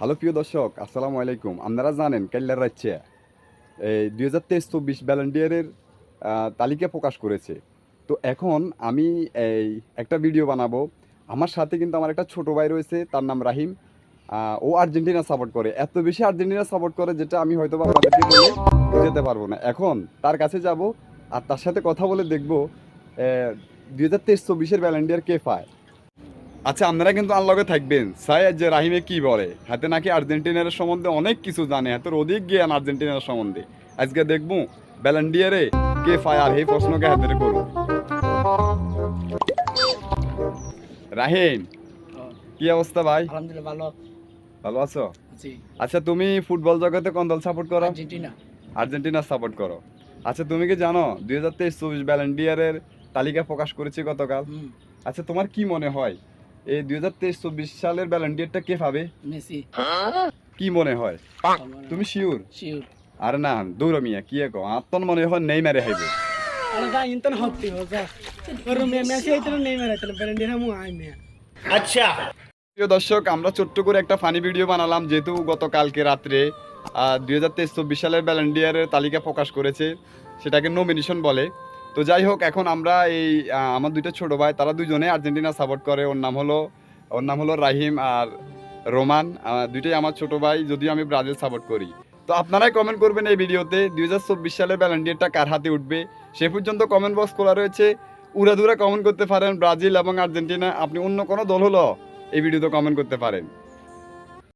Hello প্রিয় দর্শক, আসসালামু আলাইকুম। আপনারা জানেন কাল্লার রাজ্যে, এই দুই হাজার তেইশ চব্বিশ ব্যালেন্ডিয়ারের তালিকা প্রকাশ করেছে। তো এখন আমি এই একটা ভিডিও বানাবো। আমার সাথে কিন্তু আমার একটা ছোট ভাই রয়েছে, তার নাম রাহিম। ও আর্জেন্টিনা সাপোর্ট করে। এত বেশি আর্জেন্টিনা সাপোর্ট করে যেটা আমি হয়তো বা বুঝাতে পারব না। এখন তার কাছে যাব আর তার সাথে কথা বলে দেখব দুই হাজার তেইশ চব্বিশের ব্যালেন্ডিয়ার কে পায়। আচ্ছা আপনারা কিন্তু আনলগে থাকবেন। সাই যে রাহিমে কি বলে? হাতে নাকি আর্জেন্টিনার সম্বন্ধে অনেক কিছু জানে হাতের অধিক জ্ঞান আর্জেন্টিনার সম্বন্ধে। আজকে দেখব ব্যালেন্ডিয়ারে কে পায় আর এই প্রশ্নকে হাতের করব রাহিম কি অবস্থা ভাই? আলহামদুলিল্লাহ ভালো। ভালো আছো? জি। আচ্ছা তুমি ফুটবল জগতে কোন দল সাপোর্ট করো? আর্জেন্টিনা। আর্জেন্টিনা সাপোর্ট করো। আচ্ছা তুমি কি জানো দুই হাজার তেইশ চব্বিশ ব্যালেন্ডিয়ারের তালিকা প্রকাশ করেছি গতকাল? আচ্ছা তোমার কি মনে হয়? এই দুই হাজার তেইশ চব্বিশ সালের ব্যালেন্টিয়ারটা কে পাবে? মেসি। কি মনে হয়? তুমি শিওর? শিওর। আর না দৌড় মিয়া কি কো? আত্মন মনে হয় নেই মেরে হাইবে। আচ্ছা। প্রিয় দর্শক আমরা ছোট্ট করে একটা ফানি ভিডিও বানালাম যেহেতু গতকালকে রাত্রে দুই হাজার তেইশ চব্বিশ সালের ব্যালেন্ডিয়ারের তালিকা প্রকাশ করেছে সেটাকে নমিনেশন বলে। তো যাই হোক, এখন আমরা এই আমার দুইটা ছোট ভাই, তারা দুজনে আর্জেন্টিনা সাপোর্ট করে। ওর নাম হলো, ওর নাম হলো রাহিম আর রোমান। দুইটাই আমার ছোট ভাই, যদিও আমি ব্রাজিল সাপোর্ট করি। তো আপনারাই কমেন্ট করবেন এই ভিডিওতে, দুই হাজার চব্বিশ সালের ব্যালেন্ডিয়ারটা কার হাতে উঠবে? সে পর্যন্ত কমেন্ট বক্স খোলা রয়েছে। উড়াদুরা কমেন্ট করতে পারেন ব্রাজিল এবং আর্জেন্টিনা। আপনি অন্য কোনো দল হলো এই ভিডিওতে কমেন্ট করতে পারেন।